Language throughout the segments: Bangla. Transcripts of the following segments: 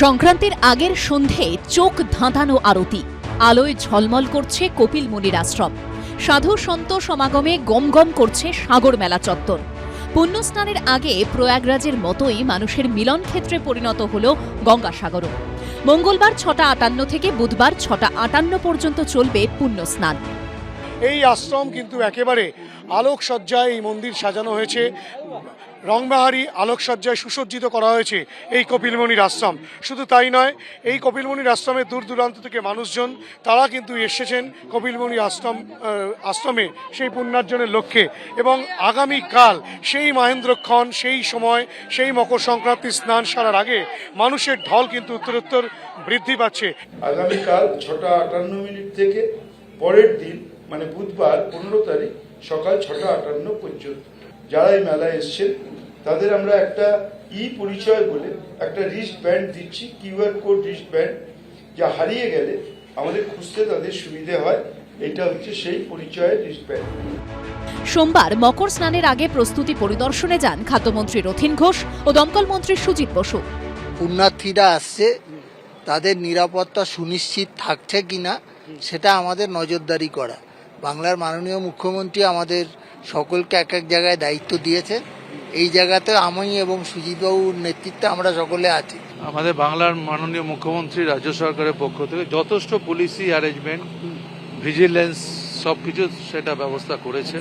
সংক্রান্তির আগের সন্ধে চোখ ধাঁধানো আরতি। আলোয় ঝলমল করছে কপিল মুনির আশ্রম। সাধু সন্ত সমাগমে গমগম করছে সাগর মেলা চত্বর। পুণ্যস্নানের আগে প্রয়াগরাজের মতোই মানুষের মিলন ক্ষেত্রে পরিণত হল গঙ্গাসাগরও। মঙ্গলবার ছটা আটান্ন থেকে বুধবার ছটা আটান্ন পর্যন্ত চলবে পুণ্যস্নান। এই আশ্রম কিন্তু একেবারে আলোকসজ্জায় এই মন্দির সাজানো হয়েছে। রংবাহারি আলোকসজ্জায় সুসজ্জিত করা হয়েছে এই কপিলমণির আশ্রম। শুধু তাই নয়, এই কপিলমণির আশ্রমে দূর দূরান্ত থেকে মানুষজন, তারা কিন্তু এসেছেন কপিলমণি আশ্রম আশ্রমে সেই পুণ্যার্জনের লক্ষ্যে। এবং আগামীকাল সেই মহেন্দ্রক্ষণ, সেই সময়, সেই মকর সংক্রান্তির স্নান সারার আগে মানুষের ঢল কিন্তু উত্তরোত্তর বৃদ্ধি পাচ্ছে। আগামীকাল ছটা আটান্ন মিনিট থেকে পরের দিন মানে বুধবার পনেরো তারিখ সকাল ছটা আটান্ন পর্যন্ত। যারা এই মেলায় এসছেন তাদের আমরা একটা ই পরিচয় বলে একটা রিস্ট ব্যান্ড দিচ্ছি কিউআর কোড রিস্ট ব্যান্ড যা হারিয়ে গেলে আমাদের খুঁজতে তাদের সুবিধে হয়। এটা হচ্ছে সেই পরিচয়ের রিস্ট ব্যান্ড সোমবার মকর স্নানের আগে প্রস্তুতি পরিদর্শনে যান খাদ্যমন্ত্রী রথিন ঘোষ ও দমকল মন্ত্রী সুজিত বসু। পুণ্যার্থীরা আসছে তাদের নিরাপত্তা সুনিশ্চিত থাকছে কিনা সেটা আমাদের নজরদারি করা। বাংলার মাননীয় মুখ্যমন্ত্রী আমাদের সকলকে এক এক জায়গায় দায়িত্ব দিয়েছে। এই জায়গাতে আমি এবং সুজিতবাবুর নেতৃত্বে আমরা সকলে আছি। আমাদের বাংলার মাননীয় মুখ্যমন্ত্রী, রাজ্য সরকারের পক্ষ থেকে যথেষ্ট পুলিশি অ্যারেঞ্জমেন্ট ভিজিলেন্স সব কিছু সেটা ব্যবস্থা করেছে।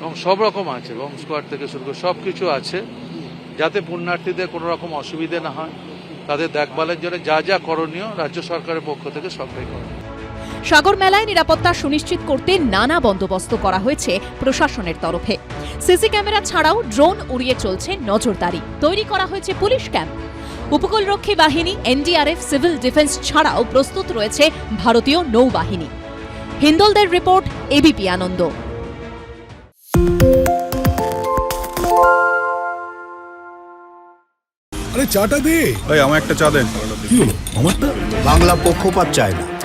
এবং সব রকম আছে, এবং স্কোয়াড থেকে শুরু করে সব কিছু আছে। যাতে পুণ্যার্থীদের কোনো রকম অসুবিধে না হয়, তাদের দেখভালের জন্য যা যা করণীয় রাজ্য সরকারের পক্ষ থেকে সবটাই করা সাগর মেলায় নিরাপত্তা সুনিশ্চিত করতে নানা বন্দোবস্ত করা হয়েছে প্রশাসনের তরফে। সিসি ক্যামেরা ছাড়াও ড্রোন উড়িয়ে চলছে নজরদারি। তৈরি করা হয়েছে পুলিশ ক্যাম্প। উপকূলরক্ষী বাহিনী এনডিআরএফ সিভিল ডিফেন্স ছাড়াও প্রস্তুত রয়েছে ভারতীয় নৌবাহিনী। হিন্দলদের রিপোর্ট এবিপি আনন্দ। আরে চাটা দে। ভাই আমার একটা চা দেন। কি হলো? আমারটা? বাংলা পক্ষপাত চায় না।